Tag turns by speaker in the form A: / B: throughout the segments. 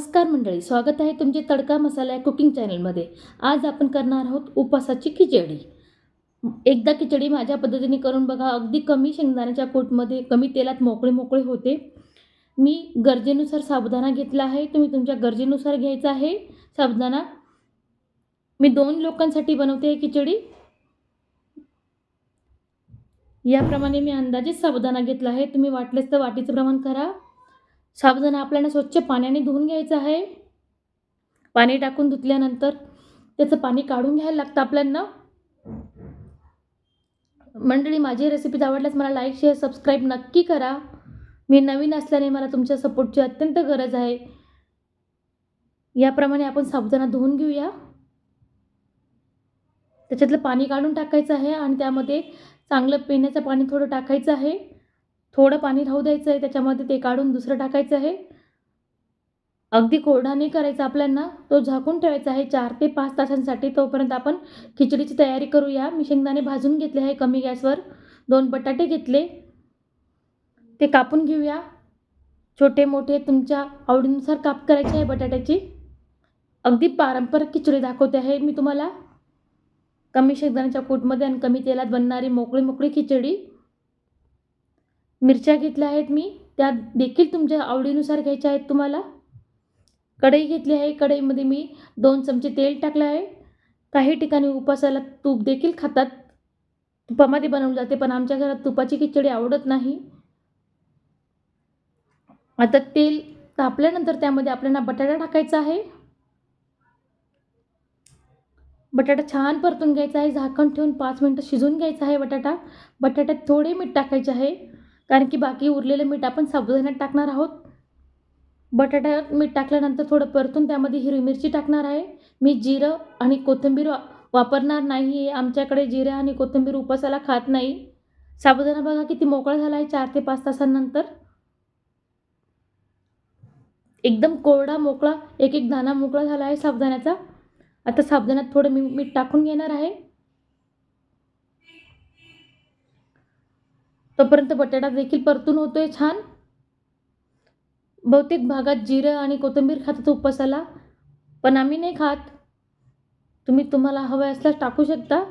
A: नमस्कार मंडळी स्वागत आहे तुमचे तडका मसाला या कुकिंग चॅनलमध्ये. आज आपण करणार आहोत उपासाची खिचडी. एकदा खिचडी माझ्या पद्धतीने करून बघा अगदी कमी शेंगदाण्याच्या कोटमध्ये कमी तेलात मोकळे मोकळे होते. मी गरजेनुसार साबुदाणा घेतला आहे तुम्ही तुमच्या गरजेनुसार घ्यायचा आहे साबुदाणा. मी दोन लोकांसाठी बनवते आहे खिचडी. याप्रमाणे मी अंदाजेच साबुदाणा घेतला आहे. तुम्ही वाटलेच तर वाटीचं प्रमाण करा. साबुदाणा आपल्याला स्वच्छ पाण्याने धुवून घ्यायचं आहे. पाणी टाकून धुतल्यानंतर त्याचं पाणी काढून घ्यायला लागतं आपल्याला मंडळी माझी रेसिपीज आवडल्यास मला लाईक शेअर सबस्क्राईब नक्की करा. मी नवीन असल्याने मला तुमच्या सपोर्टची अत्यंत गरज आहे. याप्रमाणे आपण साबुदाणा धुवून घेऊया. त्याच्यातलं पाणी काढून टाकायचं आहे आणि त्यामध्ये चांगलं पिण्याचं पाणी थोडं टाकायचं आहे. थोडं पाणी राहू द्यायचं आहे त्याच्यामध्ये ते काढून दुसरं टाकायचं आहे. अगदी कोरडा नाही करायचा आपल्यांना तो झाकून ठेवायचा आहे चार ते पाच तासांसाठी. तोपर्यंत आपण खिचडीची तयारी करूया. मी शेंगदाणे भाजून घेतले आहे कमी गॅसवर. दोन बटाटे घेतले. ते कापून घेऊया. छोटे मोठे तुमच्या आवडीनुसार काप करायचे आहे बटाट्याची. अगदी पारंपरिक खिचडी दाखवते आहे मी तुम्हाला. कमी शेंगदाण्याच्या कूटमध्ये आणि कमी तेलात बनणारी मोकळी मोकळी खिचडी. मिरच्या घेतल्या आहेत मी. त्या देखील तुमच्या आवडीनुसार घ्यायच्या आहेत तुम्हाला. कढई घेतली आहे. कढईमध्ये मी दोन चमचे तेल टाकलं आहे. काही ठिकाणी उपासाला तूप देखील खातात. तुपामध्ये बनवलं जाते पण आमच्या घरात तुपाची खिचडी आवडत नाही. आता तेल तापल्यानंतर त्यामध्ये आपल्याला बटाटा टाकायचा आहे. बटाटा छान परतून घ्यायचा आहे. झाकण ठेवून पाच मिनटं शिजून घ्यायचा आहे बटाटा. बटाट्यात थोडे मीठ टाकायचे आहे. कारण की बाकी उरलेलं मीठ आपण साबुदाण्यात टाकणार आहोत. बटाटा मीठ टाकल्यानंतर थोडं परतून त्यामध्ये हिरवी मिरची टाकणार आहे. मी जिरं आणि कोथिंबीर वा वापरणार नाही आमच्याकडे जिरं आणि कोथिंबीर उपासाला खात नाही. साबुदाणा बघा किती मोकळा झाला आहे चार ते पाच तासांनंतर. एकदम कोरडा मोकळा एक एक दाणा मोकळा झाला आहे साबुदाण्याचा. आता साबुदाण्यात थोडं मी मीठ टाकून घेणार आहे. तोपर्यंत बटाटा देखील परतून होतोय छान. बहुतेक भागात जिरं आणि कोथिंबीर खातात उपवासाला पण आम्ही नाही खात. तुम्ही तुम्हाला हवं असल्यास टाकू शकता.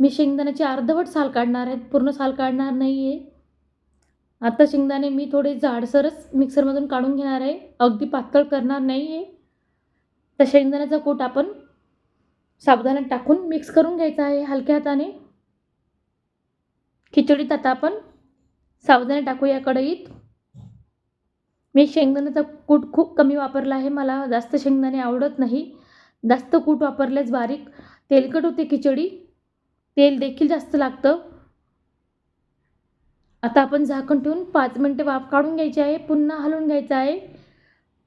A: मी शेंगदाण्याची अर्धवट साल काढणार आहेत पूर्ण साल काढणार नाही आहे आता शेंगदाणे मी थोडे जाडसरच मिक्सरमधून काढून घेणार आहे. अगदी पातळ करणार नाही आहे तर शेंगदाण्याचा कूट आपण साबुदाण्यात टाकून मिक्स करून घ्यायचा आहे हलक्या हाताने. खिचडीत आता आपण साबुदाणे टाकूया कढईत. मी शेंगदाण्याचा कूट खूप कमी वापरला आहे. मला जास्त शेंगदाणे आवडत नाही. जास्त कूट वापरल्यास बारीक. तेलकट होते खिचडी. तेल देखील जास्त लागतं. आता आपण झाकण ठेवून पाच मिनटे वाफ काढून घ्यायची आहे. पुन्हा हलवून घ्यायचं आहे.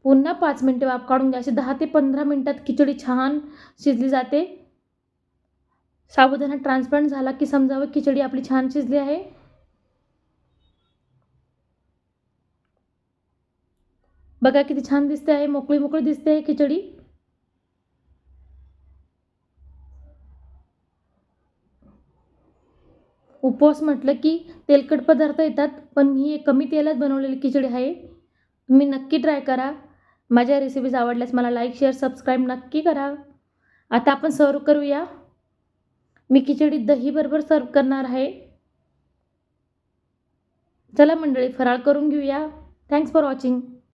A: पुन्हा पाच मिनटे वाफ काढून घ्या. असे दहा ते पंधरा मिनटात खिचडी छान शिजली जाते. साबुदाणा ट्रान्सपरंट झाला की समजावं. खिचडी आपली छान शिजली आहे. बघा किती छान दिसते आहे मोकळी मोकळी दिसते आहे खिचडी. उपवास म्हटलं की तेलकट पदार्थ येतात पण ही कमी तेलात बनवलेली खिचडी आहे. तुम्ही नक्की ट्राय करा. माझ्या रेसिपीज आवडल्यास मला लाईक शेअर सबस्क्राईब नक्की करा. आता आपण सर्व करूया. मी खिचडी दहीबरोबर सर्व करणार आहे. चला मंडळी फराळ करून घेऊया. Thanks for watching